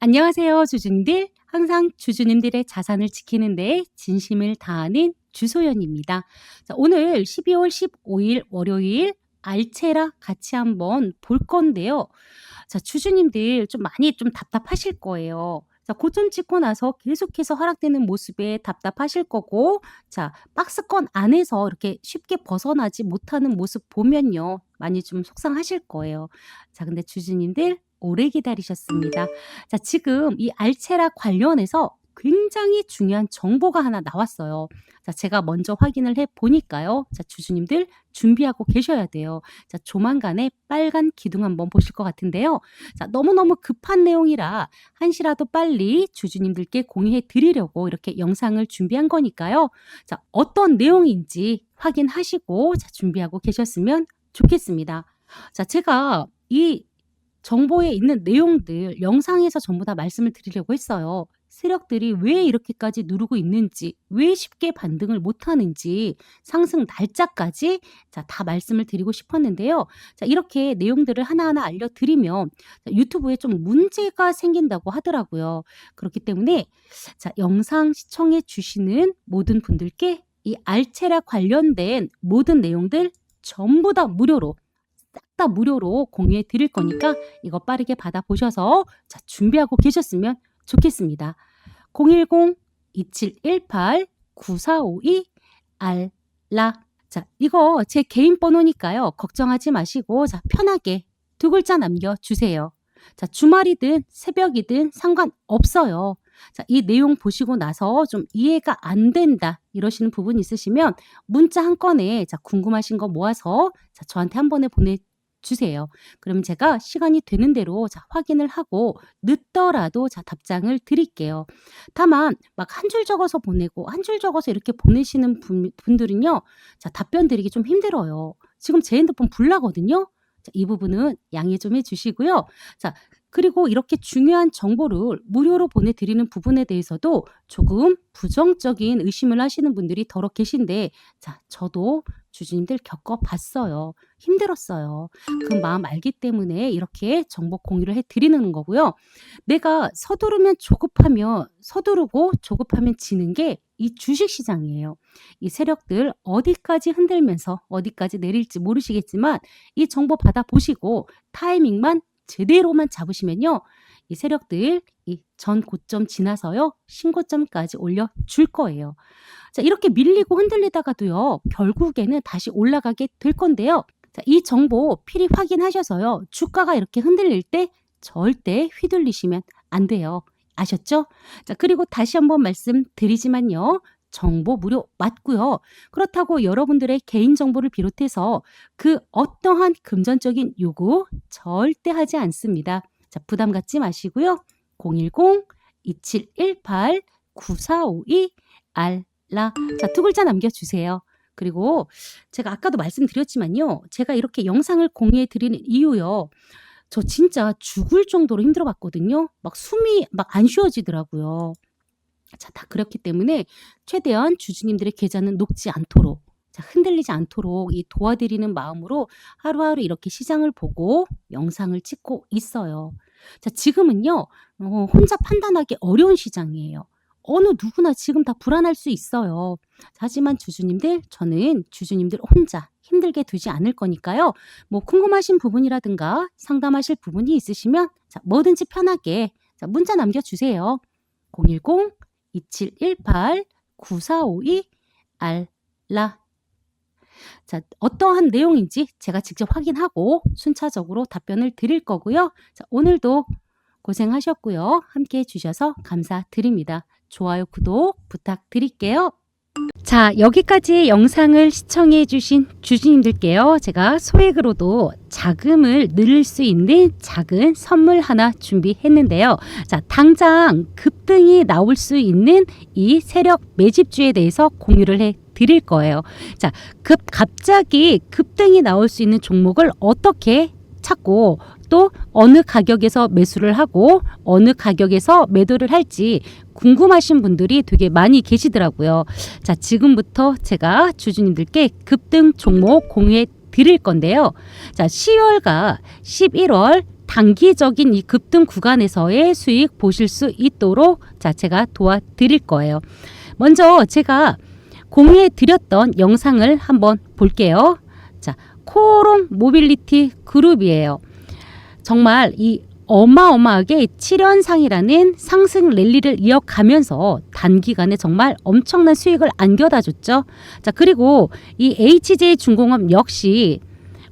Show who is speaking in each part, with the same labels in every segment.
Speaker 1: 안녕하세요, 주주님들. 항상 주주님들의 자산을 지키는 데 진심을 다하는 주소연입니다. 자, 오늘 12월 15일 월요일 알체라 같이 한번 볼 건데요. 자, 주주님들 좀 많이 좀 답답하실 거예요. 자, 고점 찍고 나서 계속해서 하락되는 모습에 답답하실 거고, 자, 박스권 안에서 이렇게 쉽게 벗어나지 못하는 모습 보면요. 많이 좀 속상하실 거예요. 자, 근데 주주님들 오래 기다리셨습니다. 자, 지금 이 알체라 관련해서 굉장히 중요한 정보가 하나 나왔어요. 자, 제가 먼저 확인을 해 보니까요. 자, 주주님들 준비하고 계셔야 돼요. 자, 조만간에 빨간 기둥 한번 보실 것 같은데요. 자, 너무너무 급한 내용이라 한시라도 빨리 주주님들께 공유해 드리려고 이렇게 영상을 준비한 거니까요. 자, 어떤 내용인지 확인하시고 자, 준비하고 계셨으면 좋겠습니다. 자, 제가 이 정보에 있는 내용들 영상에서 전부 다 말씀을 드리려고 했어요. 세력들이 왜 이렇게까지 누르고 있는지, 왜 쉽게 반등을 못하는지, 상승 날짜까지 자, 다 말씀을 드리고 싶었는데요. 자, 이렇게 내용들을 하나하나 알려드리면 자, 유튜브에 좀 문제가 생긴다고 하더라고요. 그렇기 때문에 자, 영상 시청해 주시는 모든 분들께 이 알체라 관련된 모든 내용들 전부 다 무료로 싹 다 무료로 공유해 드릴 거니까 이거 빠르게 받아보셔서 자, 준비하고 계셨으면 좋겠습니다. 010-2718-9452 알라 자, 이거 제 개인 번호니까요. 걱정하지 마시고 자, 편하게 두 글자 남겨 주세요. 자, 주말이든 새벽이든 상관없어요. 자, 이 내용 보시고 나서 좀 이해가 안 된다 이러시는 부분 있으시면 문자 한 건에 자, 궁금하신 거 모아서 자, 저한테 한 번에 보내 주세요. 그럼 제가 시간이 되는 대로 자, 확인을 하고 늦더라도 자, 답장을 드릴게요. 다만 막 한 줄 적어서 보내고 한 줄 적어서 이렇게 보내시는 분, 분들은요. 자, 답변 드리기 좀 힘들어요. 지금 제 핸드폰 불나거든요. 자, 이 부분은 양해 좀 해주시고요. 자, 그리고 이렇게 중요한 정보를 무료로 보내드리는 부분에 대해서도 조금 부정적인 의심을 하시는 분들이 더러 계신데, 자, 저도 주주님들 겪어봤어요. 힘들었어요. 그 마음 알기 때문에 이렇게 정보 공유를 해드리는 거고요. 내가 서두르면 조급하면, 서두르고 조급하면 지는 게 이 주식 시장이에요. 이 세력들 어디까지 흔들면서 어디까지 내릴지 모르시겠지만 이 정보 받아보시고 타이밍만 제대로만 잡으시면요. 이 세력들 이 전 고점 지나서요. 신고점까지 올려 줄 거예요. 자, 이렇게 밀리고 흔들리다가도요. 결국에는 다시 올라가게 될 건데요. 자, 이 정보 필히 확인하셔서요. 주가가 이렇게 흔들릴 때 절대 휘둘리시면 안 돼요. 아셨죠? 자, 그리고 다시 한번 말씀드리지만요. 정보 무료 맞고요. 그렇다고 여러분들의 개인 정보를 비롯해서 그 어떠한 금전적인 요구 절대 하지 않습니다. 자, 부담 갖지 마시고요. 010-2718-9452알 라. 자, 두 글자 남겨주세요. 그리고 제가 아까도 말씀드렸지만요. 제가 이렇게 영상을 공유해 드리는 이유요. 저 진짜 죽을 정도로 힘들어 봤거든요. 막 숨이 막 안 쉬어지더라고요. 자, 다 그렇기 때문에 최대한 주주님들의 계좌는 녹지 않도록 자, 흔들리지 않도록 이 도와드리는 마음으로 하루하루 이렇게 시장을 보고 영상을 찍고 있어요. 자, 지금은요, 어, 혼자 판단하기 어려운 시장이에요. 어느 누구나 지금 다 불안할 수 있어요. 하지만 주주님들, 저는 주주님들 혼자 힘들게 두지 않을 거니까요. 뭐 궁금하신 부분이라든가 상담하실 부분이 있으시면 자, 뭐든지 편하게 자, 문자 남겨주세요. 010 2718-9452 알라. 자, 어떠한 내용인지 제가 직접 확인하고 순차적으로 답변을 드릴 거고요. 자, 오늘도 고생하셨고요. 함께 해주셔서 감사드립니다. 좋아요, 구독 부탁드릴게요. 자, 여기까지 영상을 시청해 주신 주주님들께요. 제가 소액으로도 자금을 늘릴 수 있는 작은 선물 하나 준비했는데요. 자, 당장 급등이 나올 수 있는 이 세력 매집주에 대해서 공유를 해 드릴 거예요. 자, 급 갑자기 급등이 나올 수 있는 종목을 어떻게 찾고 또 어느 가격에서 매수를 하고 어느 가격에서 매도를 할지 궁금하신 분들이 되게 많이 계시더라고요. 자, 지금부터 제가 주주님들께 급등 종목 공유해 드릴 건데요. 자, 10월과 11월 단기적인 이 급등 구간에서의 수익 보실 수 있도록 자, 제가 도와드릴 거예요. 먼저 제가 공유해 드렸던 영상을 한번 볼게요. 자, 코롱 모빌리티 그룹이에요. 정말 이 어마어마하게 7연상이라는 상승 랠리를 이어가면서 단기간에 정말 엄청난 수익을 안겨다 줬죠. 자, 그리고 이 HJ 중공업 역시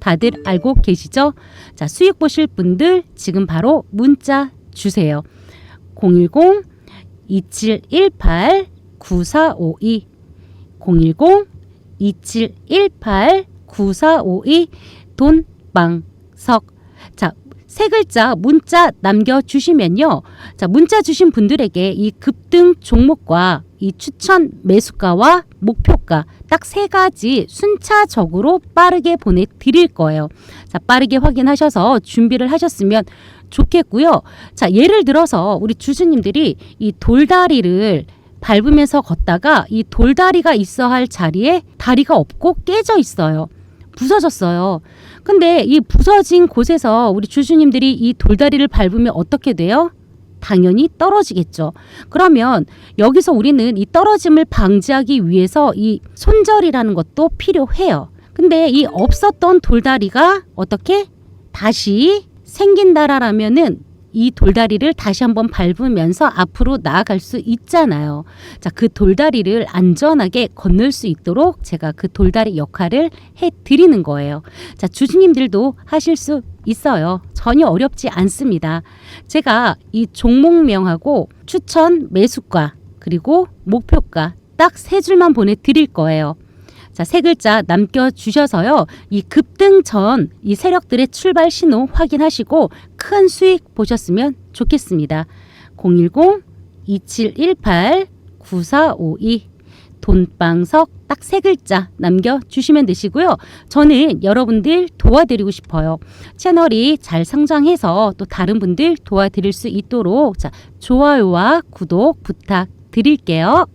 Speaker 1: 다들 알고 계시죠? 자, 수익 보실 분들 지금 바로 문자 주세요. 010 2718 9452 010 2718 9452 돈방석 자, 세 글자 문자 남겨 주시면요. 자, 문자 주신 분들에게 이 급등 종목과 이 추천 매수가와 목표가 딱 세 가지 순차적으로 빠르게 보내 드릴 거예요. 자, 빠르게 확인하셔서 준비를 하셨으면 좋겠고요. 자, 예를 들어서 우리 주주님들이 이 돌다리를 밟으면서 걷다가 이 돌다리가 있어 할 자리에 다리가 없고 깨져 있어요. 부서졌어요. 근데 이 부서진 곳에서 우리 주주님들이 이 돌다리를 밟으면 어떻게 돼요? 당연히 떨어지겠죠. 그러면 여기서 우리는 이 떨어짐을 방지하기 위해서 이 손절이라는 것도 필요해요. 근데 이 없었던 돌다리가 어떻게 다시 생긴다라면은 이 돌다리를 다시 한번 밟으면서 앞으로 나아갈 수 있잖아요. 자, 그 돌다리를 안전하게 건널 수 있도록 제가 그 돌다리 역할을 해 드리는 거예요. 자, 주주님들도 하실 수 있어요. 전혀 어렵지 않습니다. 제가 이 종목명하고 추천 매수가 그리고 목표가 딱 세 줄만 보내 드릴 거예요. 자, 세 글자 남겨주셔서요. 이 급등 전 이 세력들의 출발 신호 확인하시고 큰 수익 보셨으면 좋겠습니다. 010-2718-9452 돈방석 딱 세 글자 남겨주시면 되시고요. 저는 여러분들 도와드리고 싶어요. 채널이 잘 성장해서 또 다른 분들 도와드릴 수 있도록 자, 좋아요와 구독 부탁드릴게요.